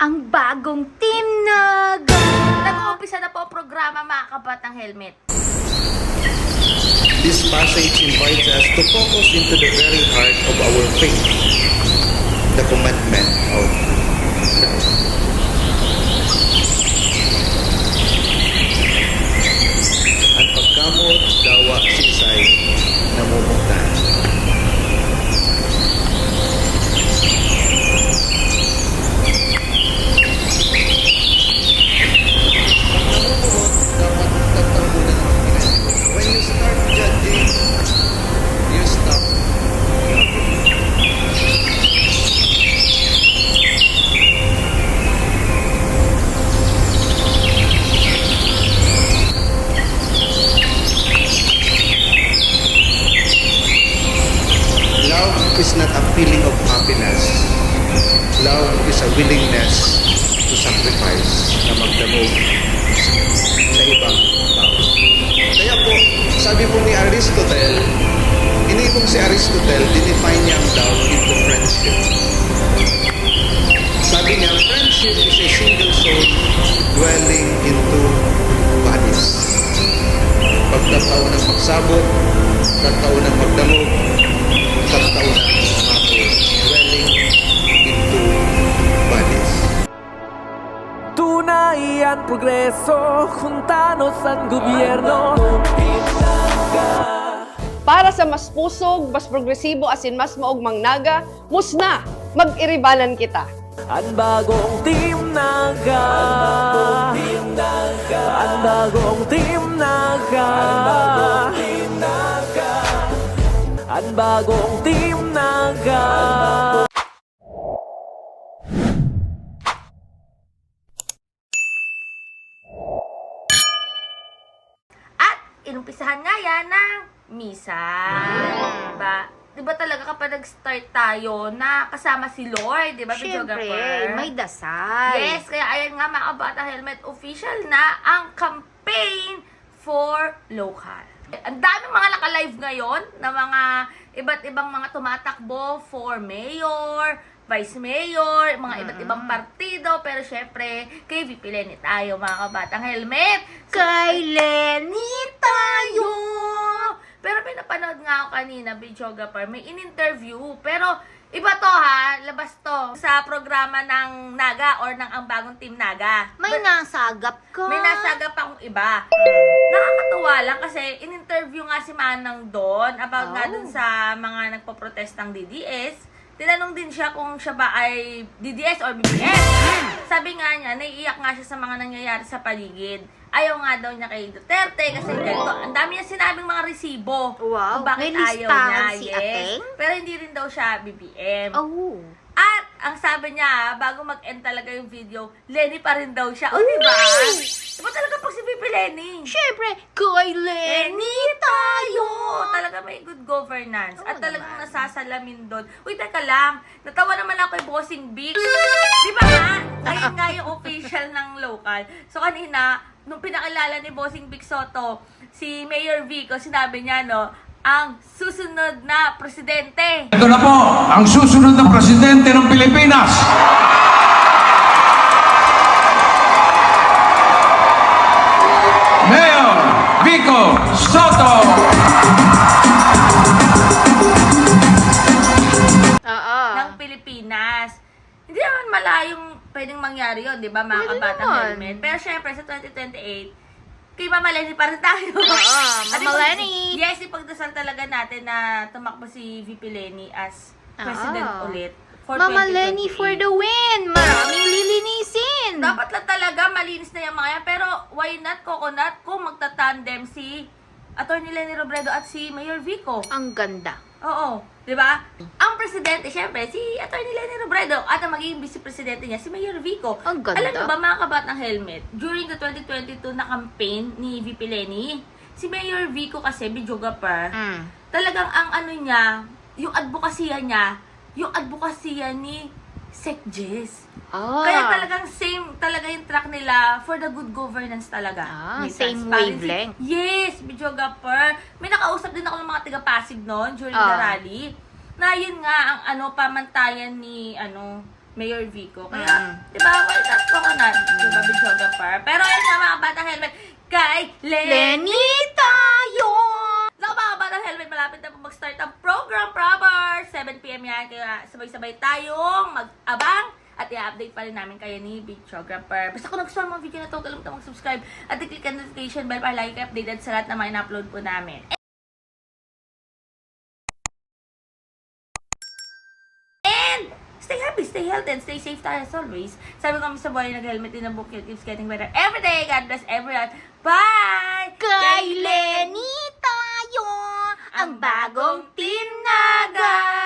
ang bagong Team Naga. Nag-uumpisa na po programa mga kabatang helmet. This passage invites us to focus into the very heart of our faith, Love is not a feeling of happiness. Love is a willingness to sacrifice na magdamog sa ibang tao. Kaya po, sabi po ni Aristotle, hindi pong si Aristotle, dinefine niya ang love into friendship. Sabi niya, friendship is a single soul dwelling into bodies. Pagkataon ng magsabot, pagkataon ng magdamog, dwelling into bodies. Tunay ang progreso, juntanos ang gobyerno. Para sa mas pusog, mas progresibo asin mas maugmang naga, musna, mag-iribanan kita. Ang bagong Team Naga. Ang bagong Team Naga. Ang bagong Team Naga. At inumpisahan nga yan ng misa. Diba? Diba talaga kapag nag-start tayo na kasama si Lord, diba, Siyempre, videographer? may dasal. Yes, kaya ayan nga mga kabata helmet, official na ang campaign for local. Ang daming mga naka-live ngayon na mga iba't ibang mga tumatakbo for mayor, vice mayor, mga iba't ibang partido, pero syempre, kay VP Lenny tayo mga kabatang helmet. Kay Lenny tayo. Pero pinapanood nga ako kanina, videographer, may in-interview. Pero iba to ha, labas to sa programa ng Naga or ng ang bagong team Naga. May But- nasagap ka. may nasagap akong iba. Nakakatuwa lang kasi in-interview nga si Manang doon about nga Oh. dun sa mga nagpo-protestang DDS. Tinanong din siya kung siya ba ay DDS or BBM. Sabi nga niya, naiiyak nga siya sa mga nangyayari sa paligid. Ayaw nga daw niya kay Duterte kasi ganito. Ang dami niya sinabing mga resibo. Wow, Kung bakit may ayaw niya. si yes. Ateng? Pero hindi rin daw siya BBM. Oh. At, ang sabi niya, bago mag-end talaga yung video, Lenny pa rin daw siya. O, diba? Diba Lenny? Siyempre, kay Lenny Lenny tayo! Talaga may good governance. Oo At talagang naman. nasasalamin doon. Uy, teka lang. Natawa naman ako kay Bossing Vic. Di ba nga? Ayun nga yung official ng local. So, kanina, nung pinakilala ni Bossing Vic Soto, si Mayor Vico, sinabi niya, no, ang susunod na presidente. Ito na po, ang susunod na presidente ng Pilipinas. Soto. Oo. ng Pilipinas. Hindi naman malayong pwedeng mangyari yon, di ba, mga Pwede kabatang naman. helmet. Pero syempre, sa 2028, kay Mama Lenny pa rin tayo. Oo, Mama Lenny. Yes, ipagdasal talaga natin na tumakbo si VP Lenny as president Oo. ulit. For Mama 2028. Lenny for the win. Maraming lilinisin. Dapat lang talaga malinis na yung mga yan. Pero why not coconut kung magtatandem si Atty. Lenny Robredo at si Mayor Vico? Ang ganda. Oo, 'di ba? Ang presidente syempre si Attorney Lenny Robredo at ang magiging vice presidente niya si Mayor Vico. Ang ganda. Alam niyo ba mga kabat ng helmet, during the 2022 na campaign ni VP Lenny, si Mayor Vico kasi videographer, Mm. talagang ang ano niya, yung advokasya niya, yung advokasya ni Sec Jess. Ah. Kaya talagang same talaga yung track nila for the good governance talaga. Ah, May same transparency. wavelength. Yes, videographer. May nakausap din ako ng mga taga-Pasig noon during the Ah. rally. Na yun nga ang ano pamantayan ni ano Mayor Vico. Kaya, Mm. di ba, why not coconut? Di ba, videographer? Pero ayun nga mga batang helmet, kay Len Lenny tayo! Helmet, malapit na po mag-start ang program proper. 7pm yan, kaya sabay-sabay tayong mag-abang at i-update pa rin namin kayo ni videographer. Basta kung nagustuhan mo ang video na to, kalimutan mag-subscribe at i-click ang notification bell para lagi kayo updated sa lahat na mga in-upload po namin. Stay happy, stay healthy, and stay safe tayo as always. Sabi ko sa buhay, nag-helmet din ang book, it keeps getting better every day. God bless everyone. Bye! Kay Lenny! ang bagong Team Naga!